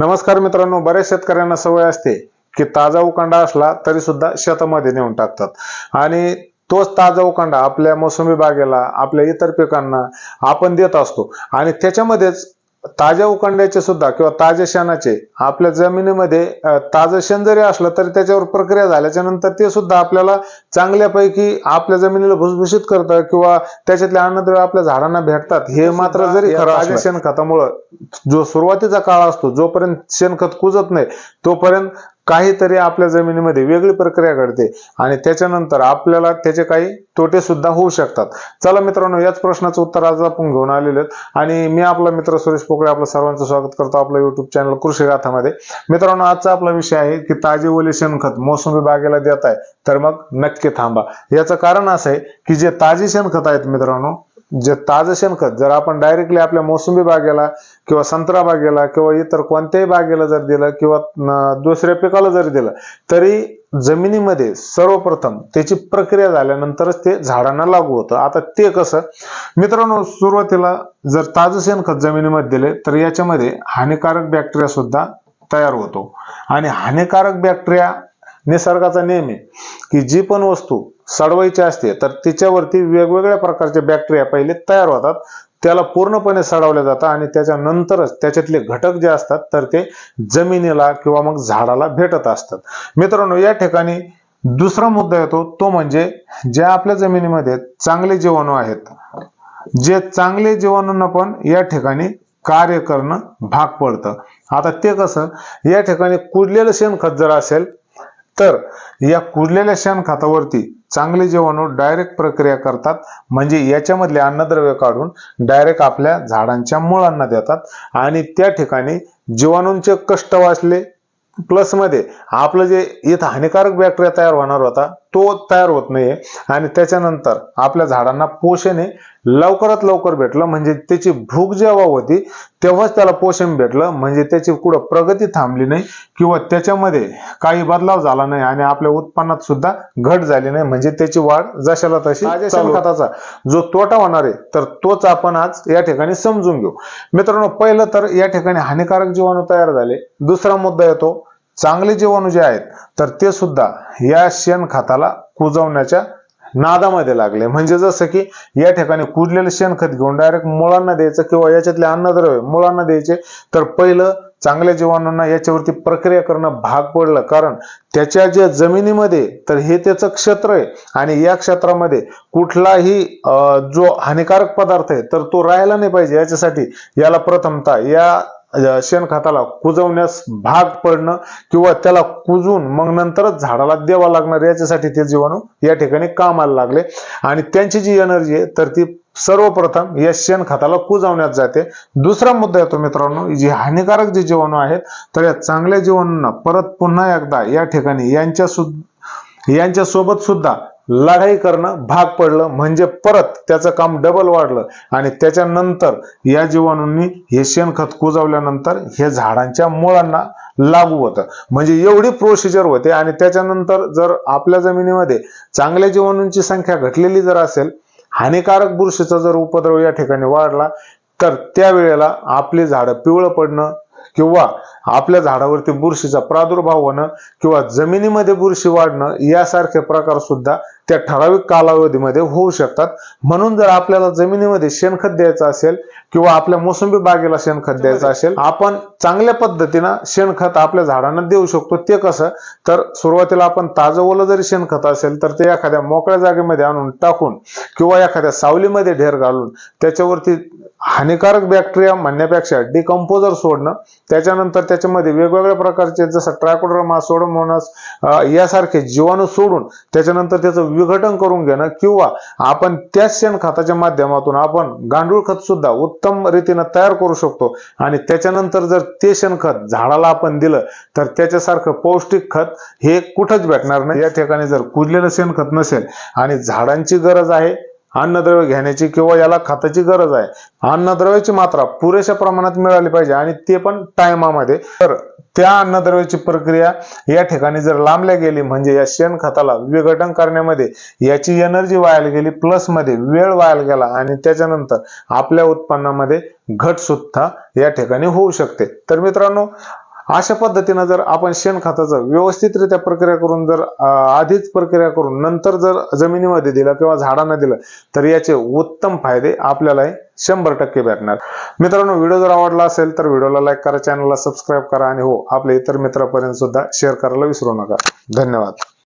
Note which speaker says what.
Speaker 1: नमस्कार मित्रांनो बऱ्याच शेतकऱ्यांना सवय असते की ताजा उकांडा असला तरी सुद्धा शेतामध्ये नेऊन टाकतात. आणि तोच ताजा उकांडा आपल्या मोसंबी बागेला आपल्या इतर पिकांना आपण देत असतो. आणि त्याच्यामध्येच ताज्या उकांड्याचे सुद्धा किंवा ताज्या शेणाचे आपल्या जमिनीमध्ये ताजं शेण जरी असलं तरी त्याच्यावर प्रक्रिया झाल्याच्यानंतर ते सुद्धा आपल्याला चांगल्यापैकी आपल्या जमिनीला भुसभुशीत करतं किंवा त्याच्यातले अन्नद्रव्य आपल्या झाडांना भेटतात. हे मात्र जरी ताज्या शेणखतामुळं जो सुरुवातीचा काळ असतो जोपर्यंत शेणखत कुजत नाही तोपर्यंत काहीतरी आपल्या जमिनीमध्ये वेगळी प्रक्रिया घडते आणि त्याच्यानंतर आपल्याला त्याचे काही तोटे सुद्धा होऊ शकतात. चला मित्रांनो याच प्रश्नाचं उत्तर आज आपण घेऊन आलेलो आणि मी आपला मित्र सुरेश पोकळे आपलं सर्वांचं स्वागत करतो आपलं युट्यूब चॅनल कृषी गाथामध्ये. मित्रांनो आजचा आपला विषय आहे की ताजे ओले शेणखत मोसंबी बागेला देत आहे तर मग नक्की थांबा. याचं कारण असं आहे की जे ताजे शेणखत आहेत मित्रांनो जे ताजं शेणखत जर आपण डायरेक्टली आपल्या मोसंबी बागेला किंवा संत्रा बागेला किंवा इतर कोणत्याही बागेला जर दिलं किंवा दुसऱ्या पिकाला जरी दिलं तरी जमिनीमध्ये सर्वप्रथम त्याची प्रक्रिया झाल्यानंतरच ते झाडांना लागू होतं. आता ते कसं मित्रांनो सुरुवातीला जर ताजं शेणखत जमिनीमध्ये दिले तर याच्यामध्ये हानिकारक बॅक्टेरिया सुद्धा तयार होतो. आणि हानिकारक बॅक्टेरिया निसर्गाचा नेम आहे की जी पण वस्तू सडवायची असते तर तिच्यावरती वेगवेगळ्या प्रकारचे बॅक्टेरिया पहिले तयार होतात. त्याला पूर्णपणे सडवल्या जातात आणि त्याच्यानंतरच त्याच्यातले घटक जे असतात तर ते जमिनीला किंवा मग झाडाला भेटत असतात. मित्रांनो या ठिकाणी दुसरा मुद्दा येतो तो म्हणजे ज्या आपल्या जमिनीमध्ये चांगले जीवाणू आहेत जे चांगले जीवाणूंना पण या ठिकाणी कार्य करणं भाग पडतं. आता ते कसं या ठिकाणी कुजलेलं शेणखत जर असेल तर या कुजलेल्या शेणखतावरती चांगले जीवाणू डायरेक्ट प्रक्रिया करतात. म्हणजे याच्यामधले अन्नद्रव्य काढून डायरेक्ट आपल्या झाडांच्या मुळांना देतात. आणि त्या ठिकाणी जीवाणूंचे कष्ट वाचले. प्लसमध्ये आपलं जे इथं हानिकारक बॅक्टेरिया तयार होणार होता तो तयार होत नाहीये. आणि त्याच्यानंतर आपल्या झाडांना पोषण हे लवकरात लवकर भेटलं म्हणजे त्याची भूक जेव्हा होती तेव्हाच त्याला पोषण भेटलं म्हणजे त्याची कुठं प्रगती थांबली नाही किंवा त्याच्यामध्ये काही बदलाव झाला नाही आणि आपल्या उत्पन्नात सुद्धा घट झाली नाही म्हणजे त्याची वाढ जशाला तशी शेणखताचा जो तोटा होणार आहे तर तोच आपण आज या ठिकाणी समजून घेऊ. मित्रांनो पहिलं तर या ठिकाणी हानिकारक जीवाणू तयार झाले. दुसरा मुद्दा येतो चांगले जीवाणू जे आहेत तर ते सुद्धा या शेणखताला कुजवण्याच्या नादामध्ये लागले. म्हणजे जसं की या ठिकाणी कुजलेलं शेणखत घेऊन डायरेक्ट मुळांना द्यायचं किंवा याच्यातले अन्नद्रव्य मुळांना द्यायचे तर पहिलं चांगल्या जीवाणूंना याच्यावरती प्रक्रिया करणं भाग पडलं. कारण त्याच्या ज्या जमिनीमध्ये तर हे त्याचं क्षेत्र आहे आणि या क्षेत्रामध्ये कुठलाही जो हानिकारक पदार्थ आहे तर तो राहायला नाही पाहिजे. याच्यासाठी याला प्रथमतः या शेणखताला कुजवण्यास भाग पडणं किंवा त्याला कुजून मग नंतरच झाडाला द्यावा लागणार याच्यासाठी ते जीवाणू या ठिकाणी कामाला लागले. आणि त्यांची जी एनर्जी आहे तर ती सर्वप्रथम या शेणखताला कुजवण्यात जाते. दुसरा मुद्दा येतो मित्रांनो जे हानिकारक जे जीवाणू आहेत तर या चांगल्या जीवाणूंना परत पुन्हा एकदा या ठिकाणी यांच्या सु यांच्या सोबत सुद्धा लढाई करणं भाग पडलं म्हणजे परत त्याचं काम डबल वाढलं. आणि त्याच्यानंतर या जीवाणूंनी हे शेणखत कुजवल्यानंतर हे झाडांच्या मुळांना लागू होतं. म्हणजे एवढी प्रोसिजर होते आणि त्याच्यानंतर जर आपल्या जमिनीमध्ये चांगल्या जीवाणूंची संख्या घटलेली जर असेल हानिकारक बुरशीचा जर उपद्रव या ठिकाणी वाढला तर त्यावेळेला आपली झाडं पिवळं पडणं किंवा आपल्या झाडावरती बुरशीचा प्रादुर्भाव होणं किंवा जमिनीमध्ये बुरशी वाढणं यासारखे प्रकार सुद्धा त्या ठराविक कालावधीमध्ये होऊ शकतात. म्हणून जर आपल्याला जमिनीमध्ये शेणखत द्यायचं असेल किंवा आपल्या मोसंबी बागेला शेणखत द्यायचं असेल आपण चांगल्या पद्धतीनं शेणखत आपल्या झाडांना देऊ शकतो. ते कसं? तर सुरुवातीला आपण ताजं ओलं जरी शेणखत असेल तर ते एखाद्या मोकळ्या जागेमध्ये आणून टाकून किंवा एखाद्या सावलीमध्ये ढेर घालून त्याच्यावरती हानिकारक बॅक्टेरिया म्हणण्यापेक्षा डिकम्पोजर सोडणं त्याच्यानंतर त्याच्यामध्ये वेगवेगळ्या प्रकारचे जसं ट्रायकोडर्मा सोडोमोनस यासारखे जीवाणू सोडून त्याच्यानंतर त्याचं विघटन करून घेणं किंवा आपण त्याच शेणखताच्या माध्यमातून आपण गांडूळ खत सुद्धा उत्तम रीतीनं तयार करू शकतो. आणि त्याच्यानंतर जर ते शेणखत झाडाला आपण दिलं तर त्याच्यासारखं पौष्टिक खत हे कुठंच भेटणार नाही. या ठिकाणी जर कुजलेलं शेणखत नसेल आणि झाडांची गरज आहे अन्नद्रव्य घेण्याची किंवा याला खताची गरज आहे. अन्नद्रव्याची मात्रा पुरेशा प्रमाणात मिळाली पाहिजे आणि ते पण टायमामध्ये. तर त्या अन्नद्रव्याची प्रक्रिया या ठिकाणी जर लांबल्या गेली म्हणजे या शेणखताला विघटन करण्यामध्ये याची एनर्जी वायाला गेली प्लसमध्ये वेळ वायाला गेला आणि त्याच्यानंतर आपल्या उत्पन्नामध्ये घट सुद्धा या ठिकाणी होऊ शकते. तर मित्रांनो अशा पद्धतीनं जर आपण शेणखताचं व्यवस्थितरित्या प्रक्रिया करून जर आधीच प्रक्रिया करून नंतर जर जमिनीमध्ये दिलं किंवा झाडांना दिलं तर याचे उत्तम फायदे आपल्याला शंभर टक्के भेटणार. मित्रांनो व्हिडिओ जर आवडला असेल तर व्हिडिओला लाईक करा चॅनलला सबस्क्राईब करा आणि हो आपल्या इतर मित्रापर्यंत सुद्धा शेअर करायला विसरू नका. धन्यवाद.